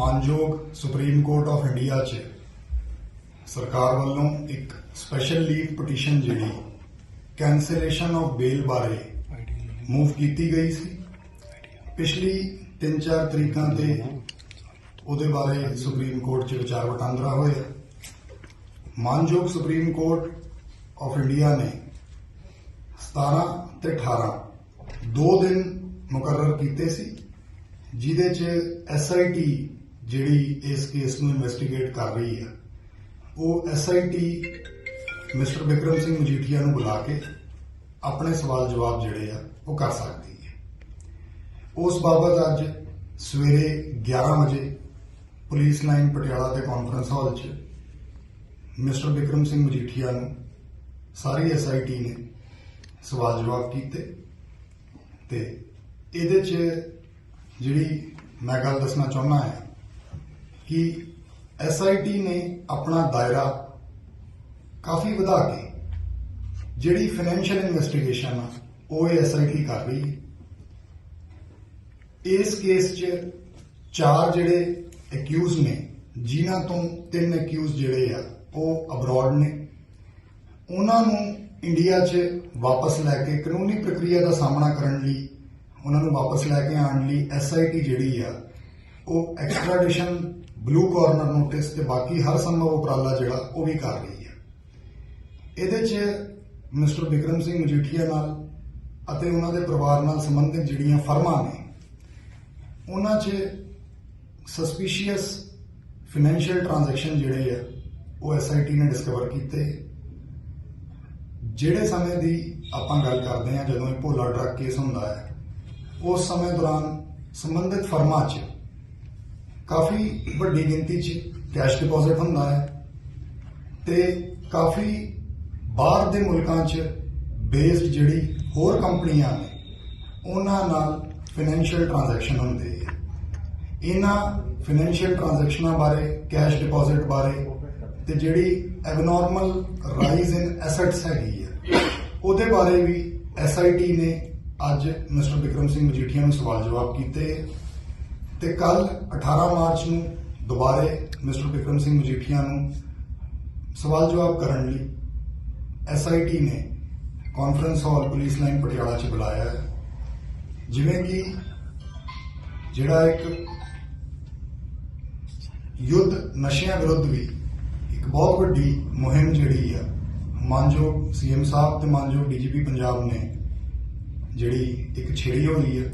ਮਾਨਯੋਗ supreme court of India 'ਚ ਸਰਕਾਰ ਵੱਲੋਂ ਇੱਕ ਸਪੈਸ਼ਲ ਲੀਵ ਪਟੀਸ਼ਨ ਜਿਹੜੀ ਕੈਂਸਲੇਸ਼ਨ ਆਫ ਬੇਲ ਬਾਰੇ ਮੂਵ ਕੀਤੀ ਗਈ ਸੀ। ਪਿਛਲੀ 3-4 ਤਰੀਕਾਂ ਤੇ ਉਹਦੇ ਬਾਰੇ ਸੁਪਰੀਮ ਕੋਰਟ 'ਚ ਵਿਚਾਰ ਵਟਾਂਦਰਾ ਹੋਇਆ। ਮਾਨਯੋਗ ਸੁਪਰੀਮ ਕੋਰਟ ਆਫ ਇੰਡੀਆ ਨੇ 17 ਤੇ 18 ਦੋ ਦਿਨ ਮੁਕਰਰ ਕੀਤੇ ਸੀ, ਜਿਹਦੇ 'ਚ ਐਸਆਈਟੀ ਜਿਹੜੀ ਇਸ ਕੇਸ ਨੂੰ ਇਨਵੈਸਟੀਗੇਟ ਕਰ ਰਹੀ ਹੈ, ਉਹ ਐਸਆਈਟੀ ਮਿਸਟਰ ਵਿਕਰਮ ਸਿੰਘ ਮਜੀਠੀਆ ਨੂੰ ਬੁਲਾ ਕੇ ਆਪਣੇ ਸਵਾਲ ਜਵਾਬ ਜਿਹੜੇ ਆ, ਉਹ ਕਰ ਸਕਦੀ ਹੈ। ਉਸ ਬਾਬਤ ਅੱਜ ਸਵੇਰੇ 11 ਵਜੇ ਪੁਲਿਸ ਲਾਈਨ ਪਟਿਆਲਾ ਦੇ ਕਾਨਫਰੰਸ ਹਾਲ 'ਚ ਮਿਸਟਰ ਵਿਕਰਮ ਸਿੰਘ ਮਜੀਠੀਆ ਨੂੰ ਸਾਰੀ ਐਸਆਈਟੀ ਨੇ ਸਵਾਲ ਜਵਾਬ ਕੀਤੇ ਤੇ ਇਹਦੇ 'ਚ ਜਿਹੜੀ ਮੈਂ ਗੱਲ ਦੱਸਣਾ ਚਾਹੁੰਦਾ ਹਾਂ ਕਿ ਐਸਆਈਟੀ ਨੇ ਆਪਣਾ ਦਾਇਰਾ ਕਾਫੀ ਵਧਾ ਕੇ ਜਿਹੜੀ ਫਾਈਨੈਂਸ਼ੀਅਲ ਇਨਵੈਸਟੀਗੇਸ਼ਨ ਆ, ਉਹ ਇਹ ਐਸਆਈਟੀ ਕਰ ਰਹੀ ਹੈ। ਇਸ ਕੇਸ 'ਚ ਚਾਰ ਜਿਹੜੇ ਅਕਿਊਜ਼ ਨੇ, ਜਿਨ੍ਹਾਂ ਤੋਂ ਤਿੰਨ ਅਕਿਊਜ਼ ਜਿਹੜੇ ਆ, ਉਹ ਅਬਰੋਡ ਨੇ। ਉਹਨਾਂ ਨੂੰ ਇੰਡੀਆ 'ਚ ਵਾਪਸ ਲੈ ਕੇ ਕਾਨੂੰਨੀ ਪ੍ਰਕਿਰਿਆ ਦਾ ਸਾਹਮਣਾ ਕਰਨ ਲਈ, ਉਹਨਾਂ ਨੂੰ ਵਾਪਸ ਲੈ ਕੇ ਆਉਣ ਲਈ ਐਸਆਈਟੀ ਜਿਹੜੀ ਆ, ਉਹ ਐਕਸਟ੍ਰੈਡੀਸ਼ਨ ਬਲੂ ਕਾਰਨਰ ਨੋਟਿਸ ਤੇ ਬਾਕੀ ਹਰ ਸੰਭਵ ਉਪਰਾਲਾ ਜਿਹੜਾ, ਉਹ ਵੀ ਕਰ ਰਹੀ ਹੈ। ਇਹਦੇ 'ਚ ਮਿਸਟਰ ਵਿਕਰਮ ਸਿੰਘ ਮਜੀਠੀਆ ਨਾਲ ਅਤੇ ਉਹਨਾਂ ਦੇ ਪਰਿਵਾਰ ਨਾਲ ਸੰਬੰਧਿਤ ਜਿਹੜੀਆਂ ਫਰਮਾਂ ਨੇ, ਉਹਨਾਂ 'ਚ ਸਸਪੀਸ਼ੀਅਸ ਫਾਈਨੈਂਸ਼ੀਅਲ ਟ੍ਰਾਂਜੈਕਸ਼ਨ ਜਿਹੜੇ ਆ, ਉਹ ਐਸਆਈਟੀ ਨੇ ਡਿਸਕਵਰ ਕੀਤੇ। ਜਿਹੜੇ ਸਮੇਂ ਦੀ ਆਪਾਂ ਗੱਲ ਕਰਦੇ ਹਾਂ, ਜਦੋਂ ਇਹ ਭੋਲਾ ਡਰੱਗ ਕੇਸ ਹੁੰਦਾ ਹੈ, ਉਸ ਸਮੇਂ ਦੌਰਾਨ ਸੰਬੰਧਿਤ ਫਰਮਾਂ 'ਚ ਕਾਫੀ ਵੱਡੀ ਗਿਣਤੀ 'ਚ ਕੈਸ਼ ਡਿਪੋਜ਼ਿਟ ਹੁੰਦਾ ਹੈ ਤੇ ਕਾਫੀ ਬਾਹਰ ਦੇ ਮੁਲਕਾਂ 'ਚ ਬੇਸਡ ਜਿਹੜੀ ਹੋਰ ਕੰਪਨੀਆਂ ਨੇ, ਉਹਨਾਂ ਨਾਲ ਫਾਈਨੈਂਸ਼ੀਅਲ ਟ੍ਰਾਂਜੈਕਸ਼ਨ ਹੁੰਦੇ ਹੈ। ਇਹਨਾਂ ਫਾਈਨੈਂਸ਼ੀਅਲ ਟ੍ਰਾਂਜੈਕਸ਼ਨਾਂ ਬਾਰੇ ਕੈਸ਼ ਡਿਪੋਜ਼ਿਟ ਬਾਰੇ ਤੇ ਜਿਹੜੀ ਐਬਨੋਰਮਲ ਰਾਈਜ਼ ਇਨ ਐਸੈਟਸ ਹੈਗੀ ਹੈ, ਉਹਦੇ ਬਾਰੇ ਵੀ ਐਸਆਈਟੀ ਨੇ ਅੱਜ ਮਿਸਟਰ ਵਿਕਰਮ ਸਿੰਘ ਮਜੀਠੀਆ ਨੂੰ ਸਵਾਲ ਜਵਾਬ ਕੀਤੇ। ਤੇ ਕੱਲ 18 ਮਾਰਚ ਨੂੰ ਦੁਬਾਰੇ ਮਿਸਟਰ ਵਿਕਰਮ ਸਿੰਘ ਮਜੀਠੀਆ ਨੂੰ ਸਵਾਲ ਜਵਾਬ ਕਰਨ ਲਈ ਐਸਆਈਟੀ ਨੇ conference hall police line Patiala 'ਚ ਬੁਲਾਇਆ ਹੈ। ਜਿਵੇਂ ਕਿ ਜਿਹੜਾ ਇੱਕ ਯੁੱਧ ਨਸ਼ਿਆਂ ਵਿਰੁੱਧ ਵੀ ਇੱਕ ਬਹੁਤ ਵੱਡੀ ਮੁਹਿੰਮ ਜਿਹੜੀ ਆ ਮਾਨਯੋਗ ਸੀਐਮ ਸਾਹਿਬ ਤੇ ਮਾਨਯੋਗ ਡੀਜੀਪੀ ਪੰਜਾਬ ਨੇ ਜਿਹੜੀ ਇੱਕ ਛੇੜੀ ਹੋਈ ਹੈ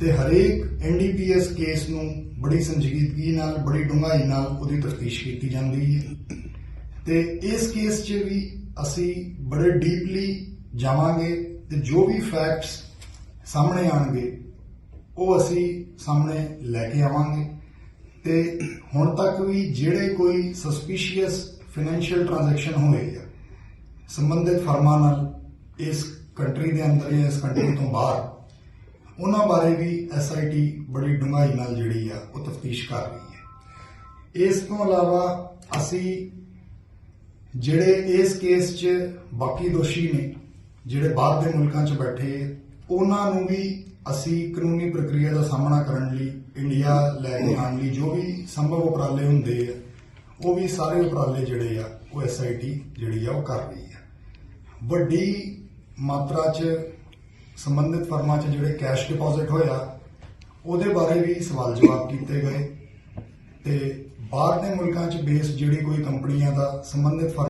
ਤੇ ਹਰੇਕ ਐਨਡੀਪੀਐਸ ਕੇਸ ਨੂੰ ਬੜੀ ਸੰਜੀਦਗੀ ਨਾਲ, ਬੜੀ ਡੂੰਘਾਈ ਨਾਲ ਉਹਦੀ ਤਫਤੀਸ਼ ਕੀਤੀ ਜਾਂਦੀ ਹੈ। ਤੇ ਇਸ ਕੇਸ 'ਚ ਵੀ ਅਸੀਂ ਬੜੇ ਡੀਪਲੀ ਜਾਵਾਂਗੇ ਤੇ ਜੋ ਵੀ ਫੈਕਟਸ ਸਾਹਮਣੇ ਆਣਗੇ ਉਹ ਅਸੀਂ ਸਾਹਮਣੇ ਲੈ ਕੇ ਆਵਾਂਗੇ। ਤੇ ਹੁਣ ਤੱਕ ਵੀ ਜਿਹੜੇ ਕੋਈ ਸਸਪੀਸ਼ੀਅਸ ਫਾਈਨੈਂਸ਼ੀਅਲ ਟ੍ਰਾਂਜੈਕਸ਼ਨ ਹੋਏ ਆ, ਸੰਬੰਧਿਤ ਫਰਮਾਂ ਨਾਲ ਇਸ ਕੰਟਰੀ ਦੇ ਅੰਦਰ ਜਾਂ ਇਸ ਕੰਟਰੀ ਤੋਂ ਬਾਹਰ ਉਹਨਾਂ ਬਾਰੇ ਵੀ ਐਸਆਈਟੀ ਬੜੀ ਡੂੰਘਾਈ ਨਾਲ ਜਿਹੜੀ ਆ ਉਹ ਤਫਤੀਸ਼ ਕਰ ਰਹੀ ਹੈ। ਇਸ ਤੋਂ ਇਲਾਵਾ ਅਸੀਂ ਜਿਹੜੇ ਇਸ ਕੇਸ 'ਚ ਬਾਕੀ ਦੋਸ਼ੀ ਨੇ, ਜਿਹੜੇ ਬਾਹਰ ਦੇ ਮੁਲਕਾਂ 'ਚ ਬੈਠੇ ਉਹਨਾਂ ਨੂੰ ਵੀ ਅਸੀਂ ਕਾਨੂੰਨੀ ਪ੍ਰਕਿਰਿਆ ਦਾ ਸਾਹਮਣਾ ਕਰਨ ਲਈ, ਇੰਡੀਆ ਲੈ ਕੇ ਆਉਣ ਲਈ ਜੋ ਵੀ ਸੰਭਵ ਉਪਰਾਲੇ ਹੁੰਦੇ ਆ, ਉਹ ਵੀ ਸਾਰੇ ਉਪਰਾਲੇ ਜਿਹੜੇ ਆ, ਉਹ ਐਸਆਈਟੀ ਜਿਹੜੀ ਆ ਉਹ ਕਰ ਰਹੀ ਆ। ਵੱਡੀ ਮਾਤਰਾ 'ਚ ਸੰਬੰਧਿਤ ਫਰਮਾਂ 'ਚ ਜਿਹੜੇ ਕੈਸ਼ ਡਿਪੋਜ਼ਿਟ ਹੋਇਆ, ਉਹਦੇ ਬਾਰੇ ਵੀ ਸਵਾਲ ਜਵਾਬ ਕੀਤੇ ਗਏ ਤੇ ਬਾਹਰ ਦੇ ਮੁਲਕਾਂ 'ਚ ਬੇਸ ਜਿਹੜੀ ਕੋਈ ਕੰਪਨੀਆਂ ਦਾ ਸੰਬੰਧਿਤ ਫਰਮ